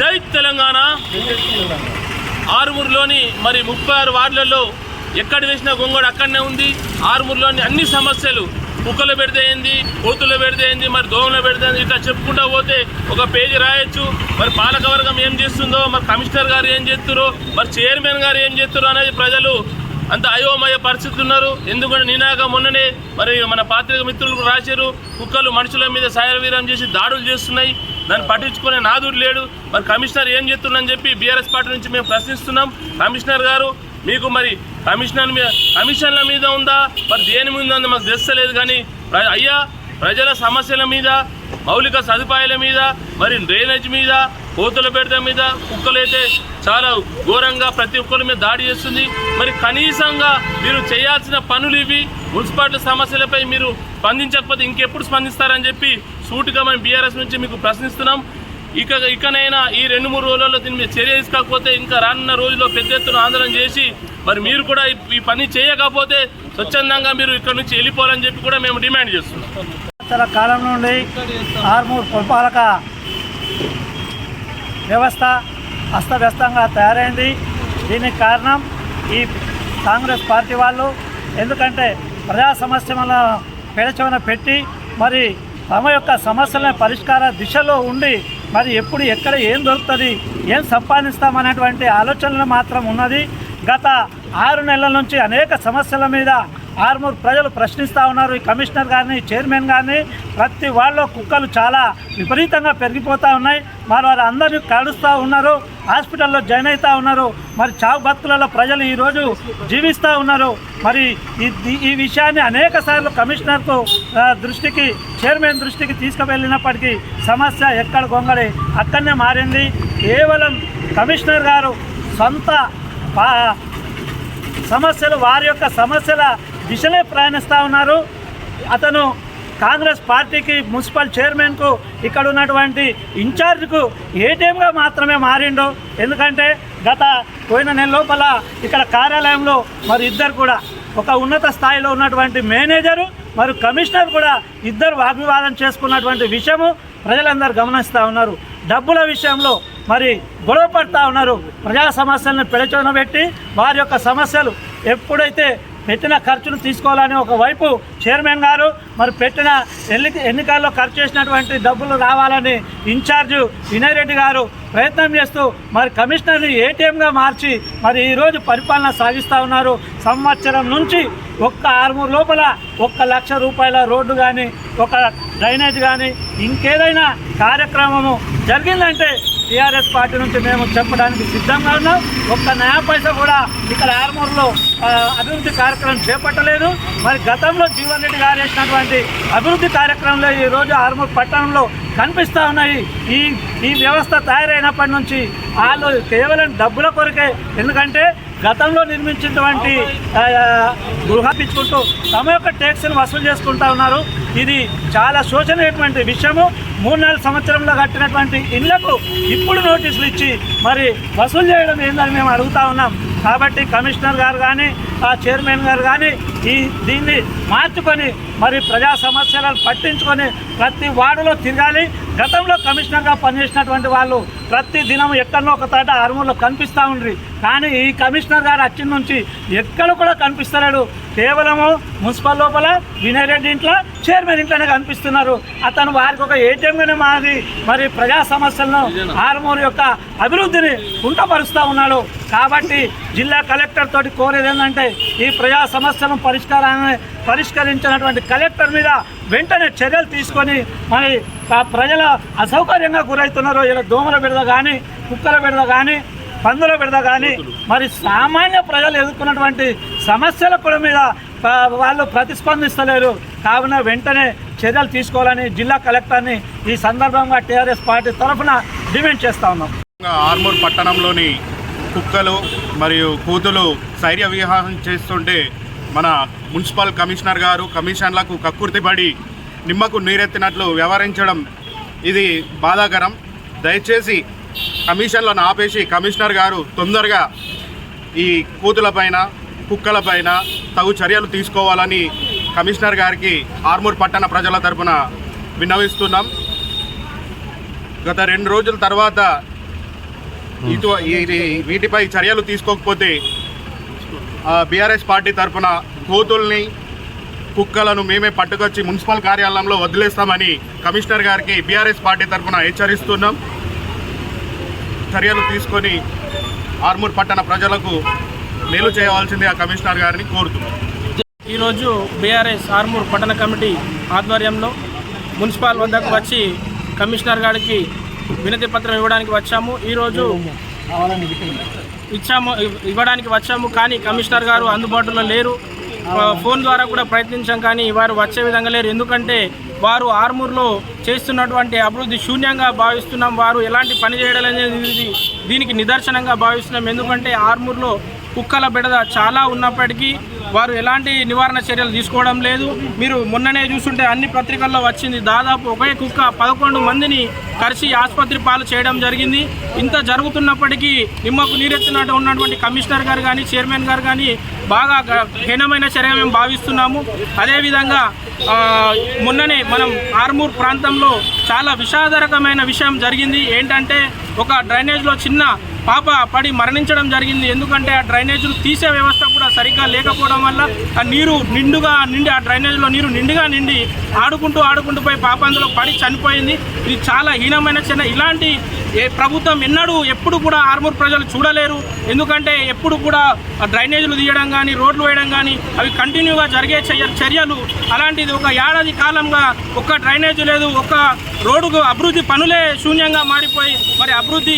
జై తెలంగాణ. ఆరుమూరులోని మరి ముప్పై ఆరు వార్డులలో ఎక్కడ వేసిన గొంగడు అక్కడనే ఉంది. ఆరుమూరులోని అన్ని సమస్యలు కుక్కలు పెడితే ఏంది కోతులు పెడితే ఏంది మరి దోమలు పెడితే ఏంది ఇట్లా చెప్పుకుంటా పోతే ఒక పేజీ రాయొచ్చు. మరి పాలకవర్గం ఏం చేస్తుందో మరి కమిషనర్ గారు ఏం చేస్తారో మరి చైర్మన్ గారు ఏం చేస్తారో అనేది ప్రజలు అంత అయోమయ పరిస్థితులు ఉన్నారు. ఎందుకంటే నినాక మొన్ననే మరి మన పాత్రిక మిత్రులు రాశారు కుక్కలు మనుషుల మీద సాయవీరం చేసి దాడులు చేస్తున్నాయి. దాన్ని పట్టించుకునే నాదుడు లేడు. మరి కమిషనర్ ఏం చేస్తుందని చెప్పి బీఆర్ఎస్ పార్టీ నుంచి మేము ప్రశ్నిస్తున్నాం. కమిషనర్ గారు మీకు మరి కమిషనర్ మీద కమిషన్ల మీద ఉందా? మరి దేని మీద ఉందా? మాకు తెలుస్తలేదు కానీ అయ్యా ప్రజల సమస్యల మీద మౌలిక సదుపాయాల మీద మరి డ్రైనేజ్ మీద కోతుల బెడద మీద కుక్కలైతే చాలా ఘోరంగా ప్రతి ఒక్కరి మీద దాడి చేస్తుంది. మరి కనీసంగా మీరు చేయాల్సిన పనులు ఇవి మున్సిపాలిటీ సమస్యలపై మీరు స్పందించకపోతే ఇంకెప్పుడు స్పందిస్తారని చెప్పి సూటిగా మేము బీఆర్ఎస్ నుంచి మీకు ప్రశ్నిస్తున్నాం. ఇక ఇకనైనా ఈ రెండు మూడు రోజుల్లో దీని మీద చర్య తీసుకోకపోతే ఇంకా రానున్న రోజుల్లో పెద్ద ఎత్తున ఆందోళన చేసి మరి మీరు కూడా ఈ పని చేయకపోతే స్వచ్ఛందంగా మీరు ఇక్కడ నుంచి వెళ్ళిపోవాలని చెప్పి కూడా మేము డిమాండ్ చేస్తున్నాం. సంవత్సరాల కాలం నుండి ఆర్మూర్ పురపాలక వ్యవస్థ అస్తవ్యస్తంగా తయారైంది. దీనికి కారణం ఈ కాంగ్రెస్ పార్టీ వాళ్ళు. ఎందుకంటే ప్రజా సమస్యలను పెడచవన పెట్టి మరి తమ యొక్క సమస్యల పరిష్కార దిశలో ఉండి మరి ఎప్పుడు ఎక్కడ ఏం దొరుకుతుంది ఏం సంపాదిస్తామనేటువంటి ఆలోచనలు మాత్రం ఉన్నది. గత ఆరు నెలల నుంచి అనేక సమస్యల మీద ఆరుమూరు ప్రజలు ప్రశ్నిస్తూ ఉన్నారు. ఈ కమిషనర్ గారిని చైర్మన్ గారిని ప్రతి వాళ్ళ కుక్కలు చాలా విపరీతంగా పెరిగిపోతూ ఉన్నాయి. మరి వారు అందరినీ కలుస్తూ ఉన్నారు హాస్పిటల్లో జాయిన్ అవుతూ ఉన్నారు. మరి చావు బతుకులలో ప్రజలు ఈరోజు జీవిస్తూ ఉన్నారు. మరి ఈ- ఈ- విషయాన్ని అనేక సార్లు కమిషనర్కు దృష్టికి చైర్మన్ దృష్టికి తీసుకువెళ్ళినప్పటికీ సమస్య ఎక్కడ గొంగడి అక్కడనే మారింది. కేవలం కమిషనర్ గారు సొంత సమస్యలు వారి యొక్క సమస్యల దిశలే ప్రయాణిస్తూ ఉన్నారు. అతను కాంగ్రెస్ పార్టీకి మున్సిపల్ చైర్మన్కు ఇక్కడ ఉన్నటువంటి ఇన్ఛార్జ్కు ఏటీఎంగా మాత్రమే మారిండు. ఎందుకంటే గత పోయిన నెల లోపల ఇక్కడ కార్యాలయంలో మరి ఇద్దరు కూడా ఒక ఉన్నత స్థాయిలో ఉన్నటువంటి మేనేజరు మరియు కమిషనర్ కూడా ఇద్దరు వాగ్వివాదం చేసుకున్నటువంటి విషయము. ప్రజలందరూ గమనిస్తూ ఉన్నారు. డబ్బుల విషయంలో మరి గొడవ పడుతూ ఉన్నారు. ప్రజా సమస్యలను పెడచోన పెట్టి వారి యొక్క సమస్యలు ఎప్పుడైతే పెట్టిన ఖర్చును తీసుకోవాలని ఒకవైపు చైర్మన్ గారు మరి పెట్టిన ఎన్ని ఎన్నికల్లో ఖర్చు చేసినటువంటి డబ్బులు రావాలని ఇన్ఛార్జ్ వినయ్ రెడ్డి గారు ప్రయత్నం చేస్తూ మరి కమిషనర్ని ఏటీఎంగా మార్చి మరి ఈరోజు పరిపాలన సాగిస్తూ ఉన్నారు. సంవత్సరం నుంచి ఒక్క ఆరుమూరు లోపల ఒక్క లక్ష రూపాయల రోడ్డు కానీ ఒక డ్రైనేజ్ కానీ ఇంకేదైనా కార్యక్రమము జరిగిందంటే టీఆర్ఎస్ పార్టీ నుంచి మేము చెప్పడానికి సిద్ధంగా ఉన్నాం. ఒక్క నయా పైసా కూడా ఇక్కడ ఆర్మూర్లో అభివృద్ధి కార్యక్రమం చేపట్టలేదు. మరి గతంలో జీవన్ రెడ్డి గారు చేసినటువంటి అభివృద్ధి కార్యక్రమంలో ఈ రోజు ఆర్మూర్ పట్టణంలో కనిపిస్తూ ఉన్నాయి. ఈ ఈ వ్యవస్థ తయారైనప్పటి నుంచి వాళ్ళు కేవలం డబ్బుల కొరకే. ఎందుకంటే గతంలో నిర్మించినటువంటి ఆ, గృహాపించుకుంటూ తమ యొక్క ట్యాక్స్ని వసూలు చేసుకుంటా ఉన్నారు. ఇది చాలా శోచనీయటువంటి విషయము. మూడు నాలుగు సంవత్సరంలో కట్టినటువంటి ఇళ్ళకు ఇప్పుడు నోటీసులు ఇచ్చి మరి వసూలు చేయడం ఏందని మేము అడుగుతా ఉన్నాం. కాబట్టి కమిషనర్ గారు కానీ చైర్మన్ గారు కానీ ఈ దీన్ని మార్చుకొని మరి ప్రజా సమస్యలను పట్టించుకొని ప్రతి వార్డులో తిరగాలి. గతంలో కమిషనర్గా పనిచేసినటువంటి వాళ్ళు ప్రతి దినం ఎక్కడో ఒక తాట అరుములో కనిపిస్తూ ఉండ్రి. కానీ ఈ కమిషనర్ గారు వచ్చిన నుంచి ఎక్కడ కూడా కనిపిస్తలేడు. కేవలము మున్సిపల్ లోపల వినయ్ రెడ్డి ఇంట్లో చైర్మన్ ఇంట్లోనే కనిపిస్తున్నారు. అతను వారికి ఒక ఏటీఎంగానే మారి మరి ప్రజా సమస్యలను ఆరుమూరు యొక్క అభివృద్ధిని కుంటపరుస్తూ ఉన్నాడు. కాబట్టి జిల్లా కలెక్టర్ తోటి కోరేది ఏంటంటే ఈ ప్రజా సమస్యలను పరిష్కారాన్ని పరిష్కరించినటువంటి కలెక్టర్ మీద వెంటనే చర్యలు తీసుకొని మరి ఆ ప్రజల అసౌకర్యంగా గురవుతున్నారు. ఇలా దోమల బిడద కానీ కుక్కల బిడద కానీ పందుల బిడద కానీ మరి సామాన్య ప్రజలు ఎదుర్కొన్నటువంటి సమస్యల కూడా మీద వాళ్ళు ప్రతిస్పందిస్తలేరు. కావున వెంటనే చర్యలు తీసుకోవాలని జిల్లా కలెక్టర్ని ఈ సందర్భంగా టీఆర్ఎస్ పార్టీ తరఫున డిమాండ్ చేస్తా ఉన్నాం. ఆర్మూర్ పట్టణంలోని కుక్కలు మరియు కూతులు శైర్య విహారం చేస్తుంటే మన మున్సిపల్ కమిషనర్ గారు కమిషన్లకు కక్కుర్తిపడి నిమ్మకు నీరెత్తినట్లు వ్యవహరించడం ఇది బాధాకరం. దయచేసి కమిషన్లను ఆపేసి కమిషనర్ గారు తొందరగా ఈ కూతులపైన కుక్కలపైన తగు చర్యలు తీసుకోవాలని కమిషనర్ గారికి ఆర్మూర్ పట్టణ ప్రజల తరపున విన్నవిస్తున్నాం. గత రెండు రోజుల తర్వాత ఇటు వీటిపై చర్యలు తీసుకోకపోతే బీఆర్ఎస్ పార్టీ తరఫున కోతుల్ని కుక్కలను మేమే పట్టుకొచ్చి మున్సిపల్ కార్యాలయంలో వదిలేస్తామని కమిషనర్ గారికి బీఆర్ఎస్ పార్టీ తరఫున హెచ్చరిస్తున్నాం. చర్యలు తీసుకొని ఆర్మూర్ పట్టణ ప్రజలకు మేలు చేయవలసింది ఆ కమిషనర్ గారిని కోరుతున్నాం. ఈరోజు బీఆర్ఎస్ ఆర్మూర్ పట్టణ కమిటీ ఆధ్వర్యంలో మున్సిపల్ వద్దకు వచ్చి కమిషనర్ గారికి వినతి పత్రం ఇవ్వడానికి వచ్చాము. ఈరోజు ఇచ్చాము ఇవ్వడానికి వచ్చాము కానీ కమిషనర్ గారు అందుబాటులో లేరు. ఫోన్ ద్వారా కూడా ప్రయత్నించాం కానీ వారు వచ్చే విధంగా లేరు. ఎందుకంటే వారు ఆర్మూర్లో చేస్తున్నటువంటి అభివృద్ధి శూన్యంగా భావిస్తున్నాం. వారు ఎలాంటి పని చేయడం అనేది దీనికి నిదర్శనంగా భావిస్తున్నాం. ఎందుకంటే ఆర్మూర్లో కుక్కల బెడద చాలా ఉన్నప్పటికీ వారు ఎలాంటి నివారణ చర్యలు తీసుకోవడం లేదు. మీరు మొన్ననే చూస్తుంటే అన్ని పత్రికల్లో వచ్చింది. దాదాపు ఒకే కుక్క పదకొండు మందిని కలిసి ఆసుపత్రి పాలు చేయడం జరిగింది. ఇంత జరుగుతున్నప్పటికీ నిమ్మకు నీరెత్తినట్టు ఉన్నటువంటి కమిషనర్ గారు కానీ చైర్మన్ గారు కానీ బాగా హీనమైన చర్య మేము భావిస్తున్నాము. అదేవిధంగా మొన్ననే మనం ఆర్మూర్ ప్రాంతంలో చాలా విషాదరకమైన విషయం జరిగింది. ఏంటంటే ఒక డ్రైనేజ్లో చిన్న పాప పడి మరణించడం జరిగింది. ఎందుకంటే ఆ డ్రైనేజీలు తీసే వ్యవస్థ సరిగ్గా లేకపోవడం వల్ల ఆ నీరు నిండుగా నిండి ఆ డ్రైనేజ్లో నీరు నిండుగా నిండి ఆడుకుంటూ ఆడుకుంటూ పోయి పాప అందులో పడి చనిపోయింది. ఇది చాలా హీనమైన చిన్న ఇలాంటి ఏ ప్రభుత్వం ఎన్నడూ ఎప్పుడు కూడా ఆర్మూర్ ప్రజలు చూడలేరు. ఎందుకంటే ఎప్పుడు కూడా డ్రైనేజీలు తీయడం కానీ రోడ్లు వేయడం కానీ అవి కంటిన్యూగా జరిగే చర్య- చర్యలు. అలాంటిది ఒక ఏడాది కాలంగా ఒక్క డ్రైనేజీ లేదు ఒక్క రోడ్డుకు అభివృద్ధి పనులే శూన్యంగా మారిపోయి మరి అభివృద్ధి